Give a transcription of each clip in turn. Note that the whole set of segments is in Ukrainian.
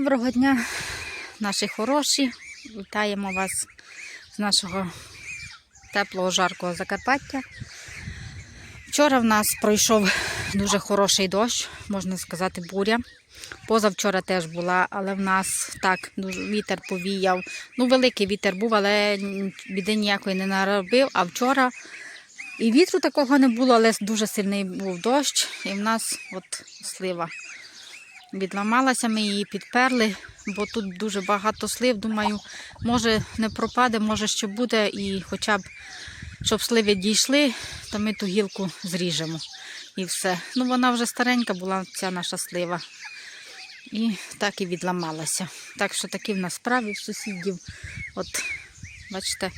Доброго дня, наші хороші. Вітаємо вас з нашого теплого жаркого Закарпаття. Вчора в нас пройшов дуже хороший дощ, можна сказати, буря. Позавчора теж була, але в нас так дуже вітер повіяв. Ну, великий вітер був, але біди ніякої не наробив. А вчора і вітру такого не було, але дуже сильний був дощ, і в нас от слива відламалася, ми її підперли, бо тут дуже багато слив. Думаю, може не пропаде, може ще буде, і хоча б щоб сливи дійшли, то ми ту гілку зріжемо і все. Ну вона вже старенька була, ця наша слива. І так і відламалася. Так що такі в нас справи в сусідів. От, бачите,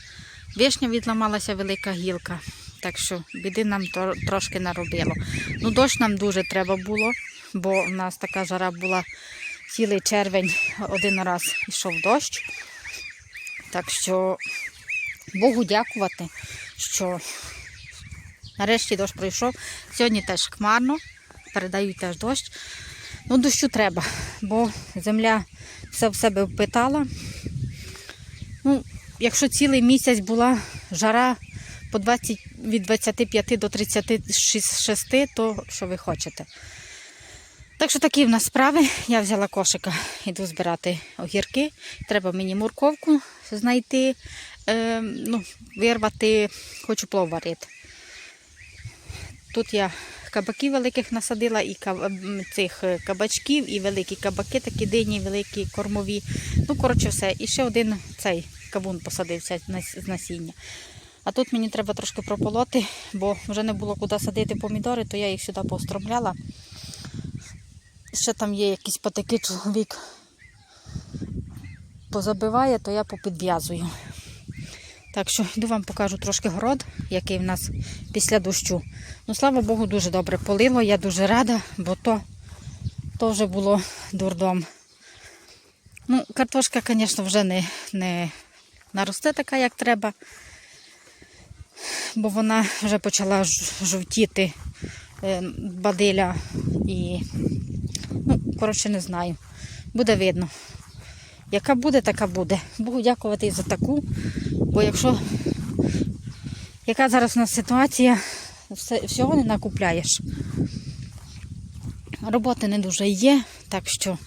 вишня відламалася велика гілка. Так що біди нам трошки наробило. Ну, дощ нам дуже треба було, бо в нас така жара була цілий червень, один раз йшов дощ. Так що Богу дякувати, що нарешті дощ пройшов. Сьогодні теж хмарно, передають теж дощ. Ну, дощу треба, бо земля все в себе впитала. Ну, якщо цілий місяць була жара по 20, від 25 до 36, то що ви хочете. Так що такі в нас справи. Я взяла кошика, йду збирати огірки. Треба мені морковку знайти, е, ну, вирвати, хочу плов варити. Тут я кабаків великих насадила, і каб- цих е, кабачків, і великі кабаки, такі дині, великі кормові. Ну, коротше, все. І ще один цей кавун посадився з насіння. А тут мені треба трошки прополоти, бо вже не було куди садити помідори, то я їх сюди поостромляла. Ще там є якісь патики, чоловік позабиває, то я попідв'язую. Так що йду вам покажу трошки город, який в нас після дощу. Ну, слава Богу, дуже добре полило. Я дуже рада, бо то, то вже було дурдом. Ну, картошка, звісно, вже не, не наросте така, як треба, бо вона вже почала жовтіти е, бадиля і, коротше, не знаю. Буде видно. Яка буде, така буде. Богу дякувати за таку. Бо якщо яка зараз у нас ситуація, всього не накупляєш. Роботи не дуже є, так що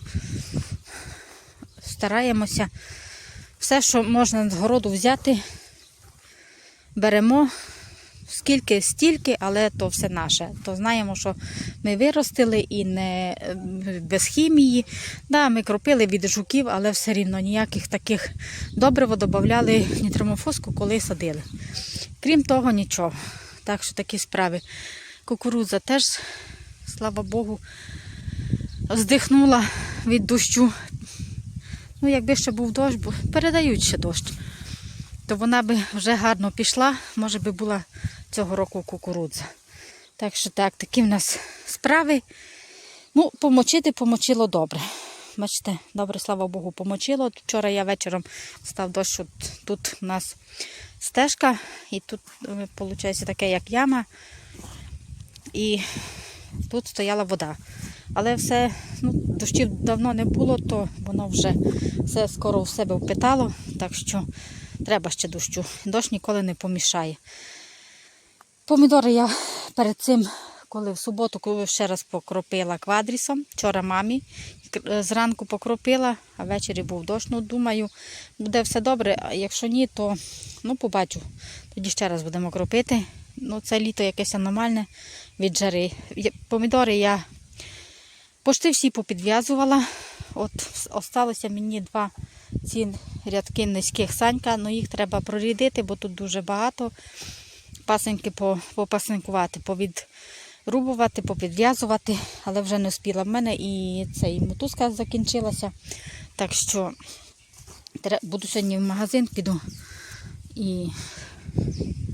стараємося. Все, що можна з городу взяти, беремо. Скільки, стільки, але то все наше. То знаємо, що ми виростили і не е, без хімії. Да, ми кропили від жуків, але все рівно ніяких таких добриво додавали нітромофоску, коли садили. Крім того, нічого. Так що такі справи. Кукурудза теж, слава Богу, здихнула від дощу. Ну, якби ще був дощ, бо передають ще дощ то вона би вже гарно пішла, може би була цього року кукурудза. Так що так, такі в нас справи. Ну, помочити помочило добре. Бачите, добре, слава Богу, помочило. Вчора я вечором став дощ, от тут у нас стежка, і тут, виходить, таке, як яма. І тут стояла вода. Але все, ну, дощів давно не було, то воно вже все скоро в себе впитало, так що треба ще дощу. Дощ ніколи не помішає. Помідори я перед цим, коли в суботу, коли ще раз покропила квадрісом, вчора мамі зранку покропила, а ввечері був дощ. Ну, думаю, буде все добре, а якщо ні, то ну, побачу. Тоді ще раз будемо кропити. Ну, це літо якесь аномальне від жари. Помідори я Пошти всі попідв'язувала. От осталося мені два ці рядки низьких санька, але їх треба прорідити, бо тут дуже багато. Пасеньки по- попасенкувати, повідрубувати, попідв'язувати, але вже не успіла. В мене і цей мотузка закінчилася. Так що буду сьогодні в магазин, піду і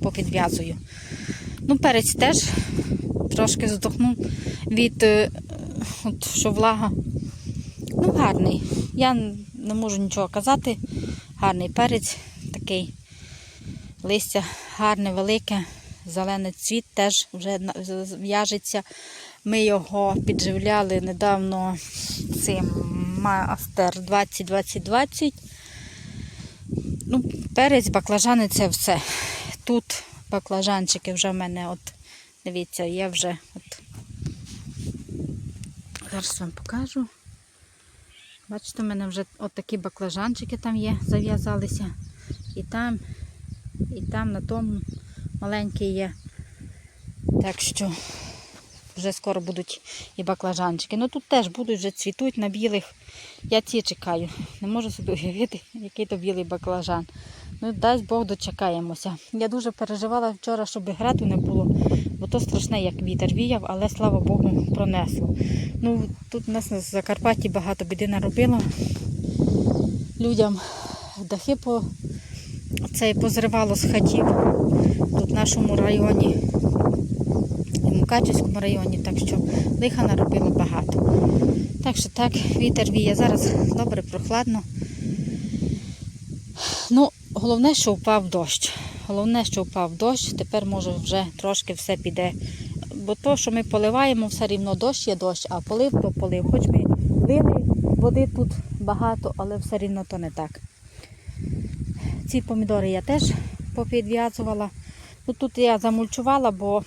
попідв'язую. Ну, перець теж трошки здохнув від е, от, що влага. Ну, гарний. Я не можу нічого казати. Гарний перець, такий листя гарне, велике, зелений цвіт теж вже в'яжеться. Ми його підживляли недавно цим Мастер 20-20-20. Ну, перець, баклажани це все. Тут баклажанчики вже в мене, от, дивіться, є вже. От. Зараз вам покажу. Бачите, в мене вже от такі баклажанчики там є, зав'язалися. І там, і там на тому маленькі є. Так що вже скоро будуть і баклажанчики. Ну тут теж будуть вже цвітуть на білих. Я ці чекаю. Не можу собі уявити, який то білий баклажан. Ну, дасть Бог дочекаємося. Я дуже переживала вчора, щоб грату не було, бо то страшне, як вітер віяв, але слава Богу, пронесло. Ну, тут у нас на Закарпатті багато біди наробило. Людям дахи по, це позривало з хатів тут в нашому районі, в Мукачівському районі, так що лиха наробило багато. Так що так, вітер віє. Зараз добре, прохладно. Ну, головне, що впав дощ. Головне, що впав дощ, тепер може вже трошки все піде. Бо то, що ми поливаємо, все рівно дощ є дощ, а полив то полив. Хоч ми лили, води тут багато, але все рівно то не так. Ці помідори я теж попідв'язувала. Ну, тут я замульчувала, бо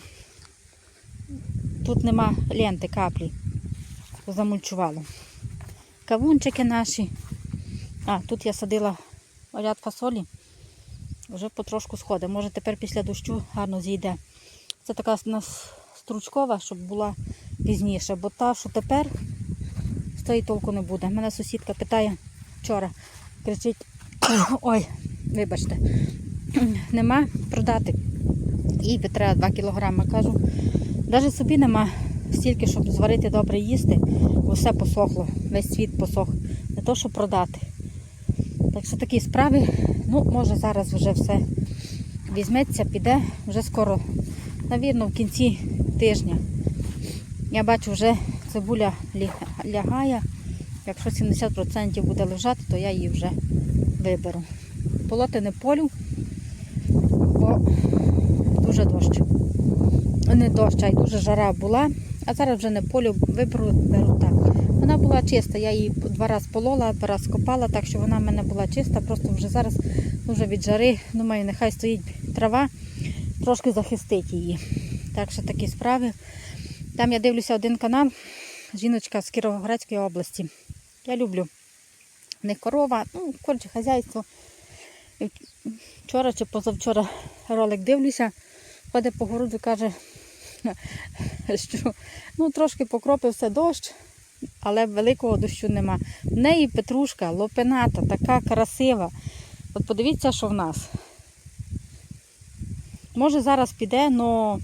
тут нема ленти каплі. Замульчувала. Кавунчики наші. А, тут я садила ряд фасолі. Вже потрошку сходить. Може тепер після дощу гарно зійде. Це така у нас стручкова, щоб була пізніше, бо та, що тепер, з тої толку не буде. Мене сусідка питає вчора, кричить, ой, вибачте, нема продати. Би треба 2 кілограми. Кажу, навіть собі нема стільки, щоб зварити добре їсти, бо все посохло, весь світ посох. Не то, що продати. Так що такі справи, ну, може зараз вже все візьметься, піде, вже скоро, навірно, в кінці тижня. Я бачу, вже цибуля лягає. Якщо 70% буде лежати, то я її вже виберу. Полоти не полю, бо дуже дощ. Не дощ, а й дуже жара була. А зараз вже не полю, виберу, беру так. Вона була чиста, я її два рази полола, два рази копала, так що вона в мене була чиста, просто вже зараз дуже від жари. Думаю, нехай стоїть трава, трошки захистить її. Так що такі справи. Там я дивлюся один канал, жіночка з Кіровоградської області. Я люблю. В корова, ну, коротше, хазяйство. Вчора чи позавчора ролик дивлюся, ходить по городу, каже, що ну, трошки покропився дощ, але великого дощу нема. В неї петрушка лопената, така красива. От подивіться, що в нас. Може зараз піде, але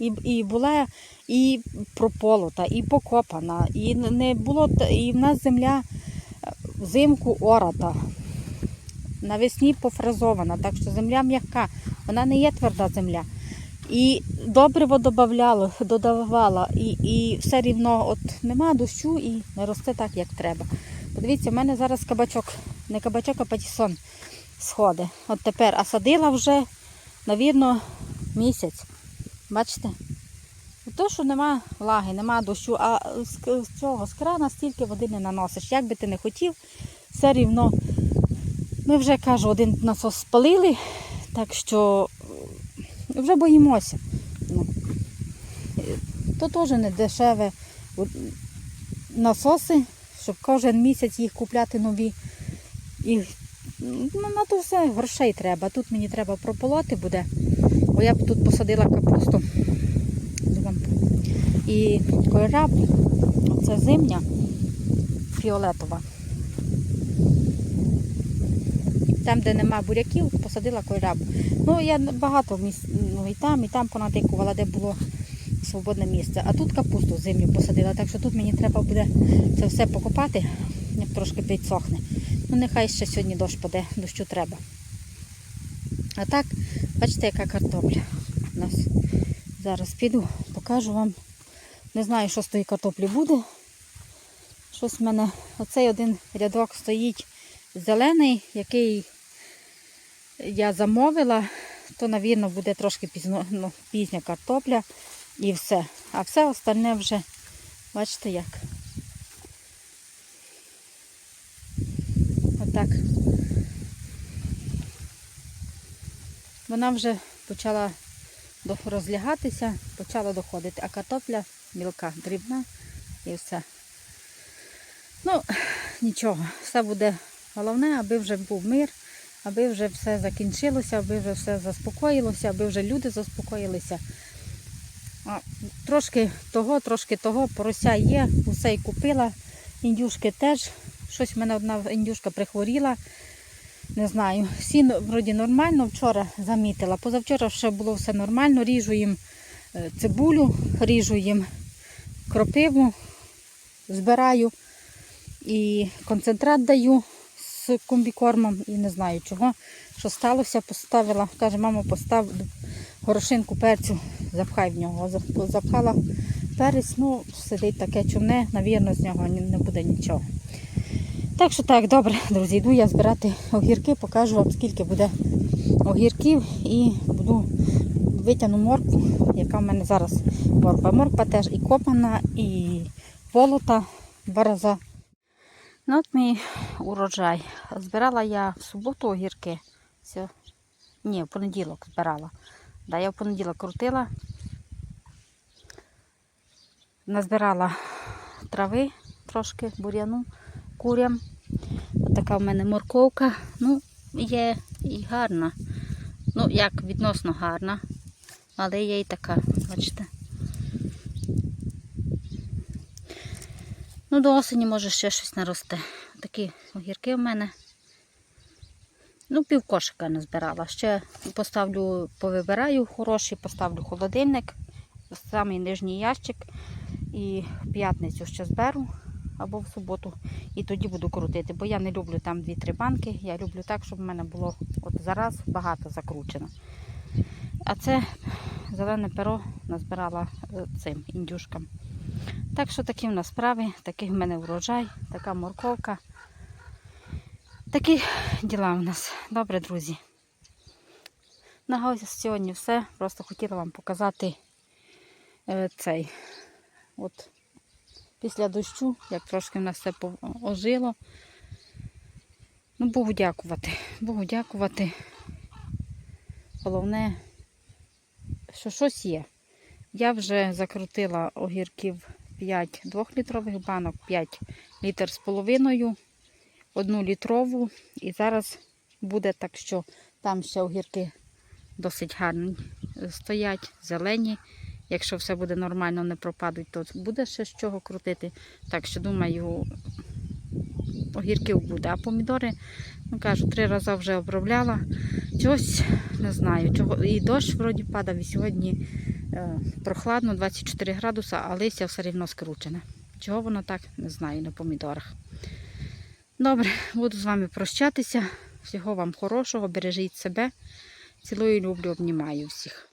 і, і була і прополота, і покопана, і не було, і в нас земля е, взимку ората. Навесні пофрезована, так що земля м'яка, вона не є тверда земля. І добриво додавало, додавала, і, і все рівно от нема дощу і не росте так, як треба. Подивіться, в мене зараз кабачок, не кабачок, а патісон сходить. От тепер, а садила вже, навірно, місяць. Бачите? То, що нема влаги, нема дощу, а з, з цього з крана стільки води не наносиш. Як би ти не хотів, все рівно. Ми вже кажу, один насос спалили, так що вже боїмося. Ну, е, то теж не дешеве. Насоси, щоб кожен місяць їх купляти нові. І ну, на то все грошей треба. Тут мені треба прополоти буде, бо я б тут посадила капусту. І койраб, це зимня фіолетова. Там, де нема буряків, посадила койрабу. Ну, я багато місць, ну, і там, і там понатикувала, де було свободне місце. А тут капусту зимню посадила, так що тут мені треба буде це все покопати, як трошки підсохне. Ну, нехай ще сьогодні дощ паде, дощу треба. А так, бачите, яка картопля у нас. Зараз піду, покажу вам. Не знаю, що з тої картоплі буде. Щось в мене, оцей один рядок стоїть Зелений, який я замовила, то, навірно, буде трошки пізно, ну, пізня картопля і все. А все остальне вже, бачите як. Отак. Вона вже почала розлягатися, почала доходити, а картопля мілка, дрібна і все. Ну, нічого, все буде головне, аби вже був мир, аби вже все закінчилося, аби вже все заспокоїлося, аби вже люди заспокоїлися. А, трошки того, трошки того, порося є, усе й купила. Індюшки теж. Щось в мене одна індюшка прихворіла. Не знаю. Сіно вроді нормально, вчора замітила. Позавчора ще було все нормально. Ріжу їм е, цибулю, ріжу їм кропиву, збираю і концентрат даю з комбікормом і не знаю чого. Що сталося, поставила, каже, мамо, постав горошинку перцю, запхай в нього. Запхала перець, ну, сидить таке чумне, навірно, з нього не буде нічого. Так що так, добре, друзі, йду я збирати огірки, покажу вам, скільки буде огірків і буду витягну моркву, яка в мене зараз морква. Морква теж і копана, і волота два рази. Ну, от мій урожай. Збирала я в суботу огірки. Все. Ні, в понеділок збирала. Да, я в понеділок крутила. Назбирала трави трошки, бур'яну, курям. Така в мене морковка. Ну, є і гарна. Ну, як відносно гарна. Але є і така, бачите. Ну, до осені може ще щось наросте. Такі огірки в мене. Ну, пів кошика не збирала. Ще поставлю, повибираю хороші, поставлю холодильник, самий нижній ящик. І в п'ятницю ще зберу або в суботу. І тоді буду крутити, бо я не люблю там 2-3 банки. Я люблю так, щоб в мене було от зараз багато закручено. А це зелене перо назбирала е, цим індюшкам. Так що такі в нас справи, такий в мене врожай, така морковка. Такі діла у нас. Добре, друзі. На сьогодні все. Просто хотіла вам показати е, цей. От після дощу, як трошки в нас все ожило. Ну, Богу дякувати. Богу дякувати. Головне, що щось є. Я вже закрутила огірків 5 двохлітрових банок, 5 літр з половиною, одну літрову. І зараз буде так, що там ще огірки досить гарні стоять, зелені. Якщо все буде нормально, не пропадуть, то буде ще з чого крутити. Так що, думаю, огірків буде. А помідори, ну кажу, три рази вже обробляла. Чогось не знаю. Чого. І дощ вроді падав, і сьогодні прохладно, 24 градуса, а листя все рівно скручене. Чого воно так, не знаю, на помідорах. Добре, буду з вами прощатися. Всього вам хорошого, бережіть себе. Цілую, люблю, обнімаю всіх.